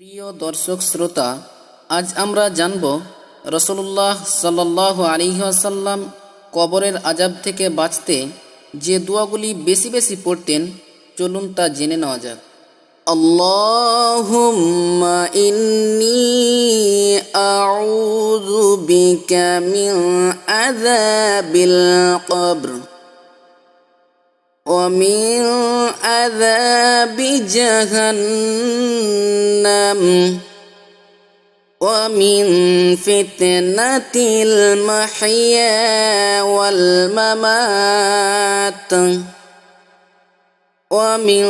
প্রিয় দর্শক শ্রোতা আজ আমরা জানব রসুল্লাহ সাল্লাহ আলিহাসাল্লাম কবরের আজাব থেকে বাঁচতে যে দোয়াগুলি বেশি বেশি পড়তেন চলুন তা জেনে নেওয়া যাক اللهم إني أعوذ بك من عذاب القبر ومن عذاب جهنم ومن فتنة المحيا والممات ومن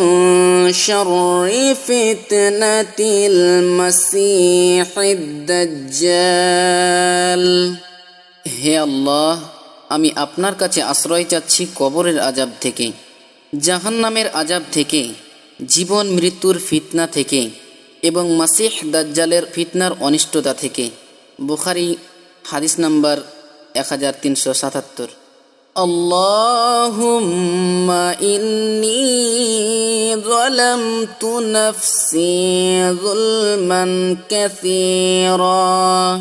شر فتنة المسيح الدجال হে আল্লাহ আমি আপনার কাছে আশ্রয় চাচ্ছি কবরের আজাব থেকে জাহান্নামের আজাব থেকে জীবন মৃত্যুর ফিতনা থেকে এবং মাসিহ দাজ্জালের ফিতনার অনিষ্টতা থেকে বুখারি হাদিস নাম্বার এক হাজার তিনশো সাতাত্তর اللهم إني ظلمت نفسي ظلما كثيرا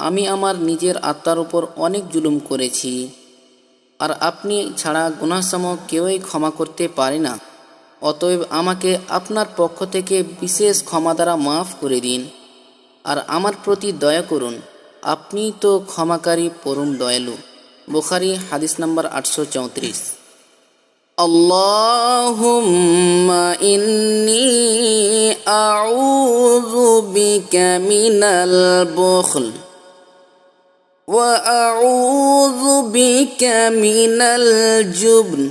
আমি আমার নিজের আত্মার উপর অনেক জুলুম করেছি আর আপনি ছাড়া গুনাহসম কেউই ক্ষমা করতে পারে না অতএব আমাকে আপনার পক্ষ থেকে বিশেষ ক্ষমা দ্বারা মাফ করে দিন আর আমার প্রতি দয়া করুন আপনি তো ক্ষমাকারী পরম দয়ালু বুখারি হাদিস নাম্বার আটশো চৌত্রিশ اللهم إني أعوذ بك من البخل وأعوذ بك من الجبن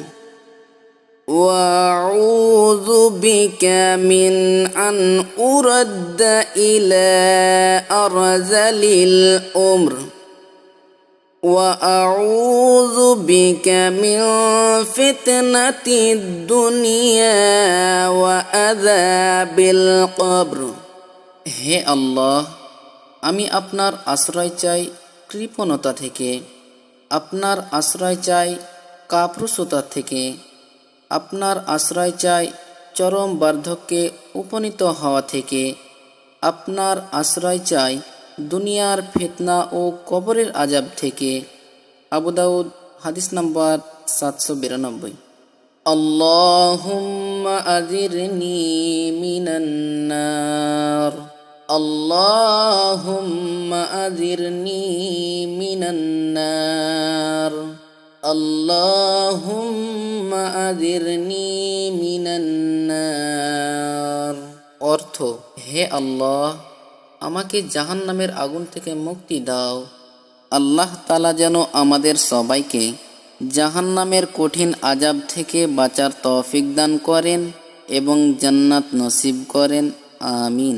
وأعوذ بك من أن أرد إلى أرذل الأمر وأعوذ بك من فتنة الدنيا وعذاب القبر হে আল্লাহ আমি আপনার আশ্রয় চাই কৃপণতা থেকে আপনার আশ্রয় চাই কাপুরুষতা থেকে আপনার আশ্রয় চাই চরম বার্ধক্যে উপনীত হওয়া থেকে আপনার আশ্রয় চাই দুনিয়ার ফেতনা ও কবরের আজাব থেকে আবুদাউদ হাদিস নাম্বার সাতশো বিরানব্বই اللهم أجرني من النار اللهم أجرني من النار اللهم أجرني من النار অর্থ হে আল্লাহ আমাকে জাহান নামের আগুন থেকে মুক্তি দাও আল্লাহ তালা যেন আমাদের সবাইকে জাহান নামের কঠিন আজাব থেকে বাঁচার তৌফিক দান করেন এবং জান্নাত নসিব করেন আমিন